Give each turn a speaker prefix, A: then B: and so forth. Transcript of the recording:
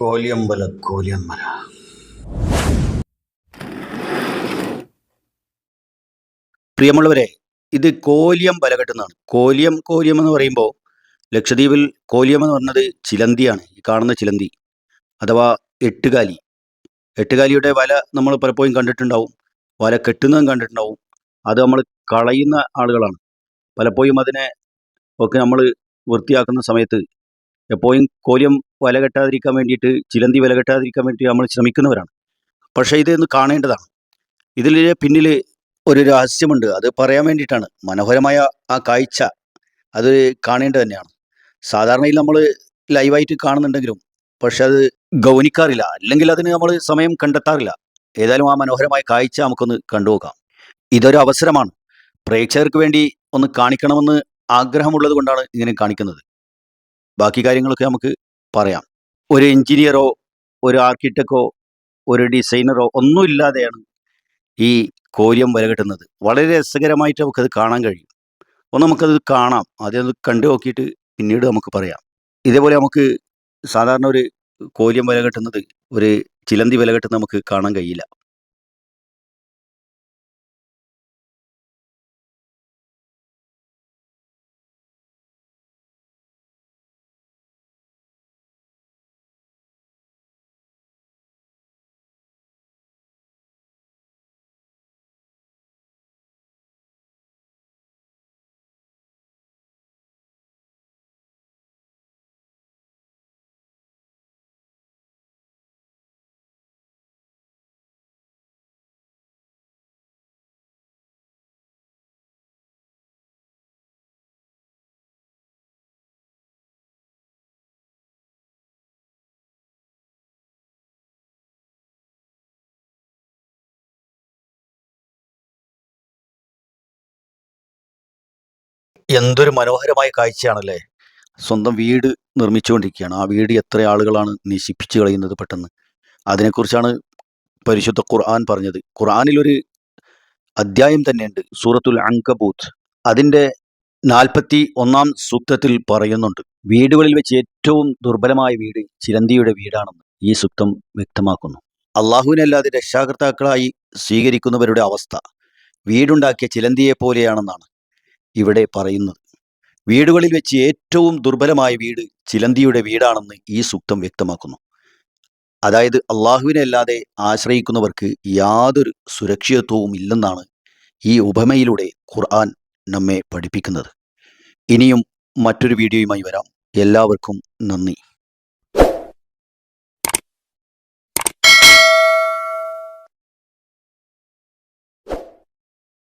A: കോലിയമ്പല കോലിയമ്മല പ്രിയമുള്ളവരെ ഇത് കോലിയം ബലകെട്ടുന്നതാണ് കോലിയം കോലിയം എന്ന് പറയുമ്പോൾ ലക്ഷദ്വീപിൽ കോലിയം എന്ന് പറഞ്ഞത് ചിലന്തിയാണ്. ഈ കാണുന്ന ചിലന്തി അഥവാ എട്ടുകാലി. എട്ടുകാലിയുടെ വല നമ്മൾ പലപ്പോഴും കണ്ടിട്ടുണ്ടാവും. വല കെട്ടുന്നതും കണ്ടിട്ടുണ്ടാവും. അത് നമ്മൾ കളയുന്ന ആളുകളാണ്. പലപ്പോഴും അതിനെ ഒക്കെ നമ്മൾ വൃത്തിയാക്കുന്ന സമയത്ത് എപ്പോഴും കോലിയം വല കെട്ടാതിരിക്കാൻ വേണ്ടിയിട്ട് ചിലന്തി വല കെട്ടാതിരിക്കാൻ വേണ്ടി നമ്മൾ ശ്രമിക്കുന്നവരാണ്. പക്ഷേ ഇതൊന്ന് കാണേണ്ടതാണ്. ഇതിൽ പിന്നിൽ ഒരു രഹസ്യമുണ്ട്. അത് പറയാൻ വേണ്ടിയിട്ടാണ്. മനോഹരമായ ആ കാഴ്ച അത് കാണേണ്ടത് തന്നെയാണ്. സാധാരണയിൽ നമ്മൾ ലൈവായിട്ട് കാണുന്നുണ്ടെങ്കിലും പക്ഷെ അത് ഗൗനിക്കാറില്ല. അല്ലെങ്കിൽ അതിന് നമ്മൾ സമയം കണ്ടെത്താറില്ല. ഏതായാലും ആ മനോഹരമായ കാഴ്ച നമുക്കൊന്ന് കണ്ടുപോകാം ഇതൊരു അവസരമാണ്. പ്രേക്ഷകർക്ക് വേണ്ടി ഒന്ന് കാണിക്കണമെന്ന് ആഗ്രഹമുള്ളത് കൊണ്ടാണ് ഇങ്ങനെ കാണിക്കുന്നത്. ബാക്കി കാര്യങ്ങളൊക്കെ നമുക്ക് പറയാം. ഒരു എഞ്ചിനീയറോ ഒരു ആർക്കിടെക്റ്റോ ഒരു ഡിസൈനറോ ഒന്നുമില്ലാതെയാണ് ഈ കോര്യം വരകെട്ടുന്നത് വളരെ രസകരമായിട്ട് നമുക്കത് കാണാൻ കഴിയും. ഒന്ന് നമുക്കത് കാണാം. ആദ്യം അത് കണ്ടു നോക്കിയിട്ട് പിന്നീട് നമുക്ക് പറയാം. ഇതേപോലെ നമുക്ക് സാധാരണ ഒരു കോര്യം വില കെട്ടുന്നത് ഒരു ചിലന്തി വില കെട്ടുന്നത് നമുക്ക് കാണാൻ കഴിയില്ല. എന്തൊരു മനോഹരമായ കാഴ്ചയാണല്ലേ? സ്വന്തം വീട് നിർമ്മിച്ചുകൊണ്ടിരിക്കുകയാണ്. ആ വീട് എത്ര ആളുകളാണ് നശിപ്പിച്ചു കളയുന്നത് പെട്ടെന്ന്. അതിനെക്കുറിച്ചാണ് പരിശുദ്ധ ഖുർആൻ പറഞ്ഞത്. ഖുർആനിലൊരു അധ്യായം തന്നെയുണ്ട്. സൂറത്തുൽ അങ്കബൂത്ത് അതിന്റെ നാൽപ്പത്തി ഒന്നാം സൂക്തത്തിൽ പറയുന്നുണ്ട്. വീടുകളിൽ വെച്ച് ഏറ്റവും ദുർബലമായ വീട് ചിരന്തിയുടെ വീടാണെന്ന് ഈ സൂക്തം വ്യക്തമാക്കുന്നു. അള്ളാഹുവിനല്ലാതെ രക്ഷാകർത്താക്കളായി സ്വീകരിക്കുന്നവരുടെ അവസ്ഥ. വീടുണ്ടാക്കിയ ചിലന്തിയെ പോലെയാണെന്നാണ്. ഇവിടെ പറയുന്നത്. വീടുകളിൽ വെച്ച് ഏറ്റവും ദുർബലമായ വീട് ചിലന്തിയുടെ വീടാണെന്ന് ഈ സൂക്തം വ്യക്തമാക്കുന്നു. അതായത് അള്ളാഹുവിനെ അല്ലാതെ ആശ്രയിക്കുന്നവർക്ക് യാതൊരു സുരക്ഷിതത്വവും ഇല്ലെന്നാണ് ഈ ഉപമയിലൂടെ ഖുർആൻ നമ്മെ പഠിപ്പിക്കുന്നത്. ഇനിയും മറ്റൊരു വീഡിയോയുമായി വരാം. എല്ലാവർക്കും നന്ദി.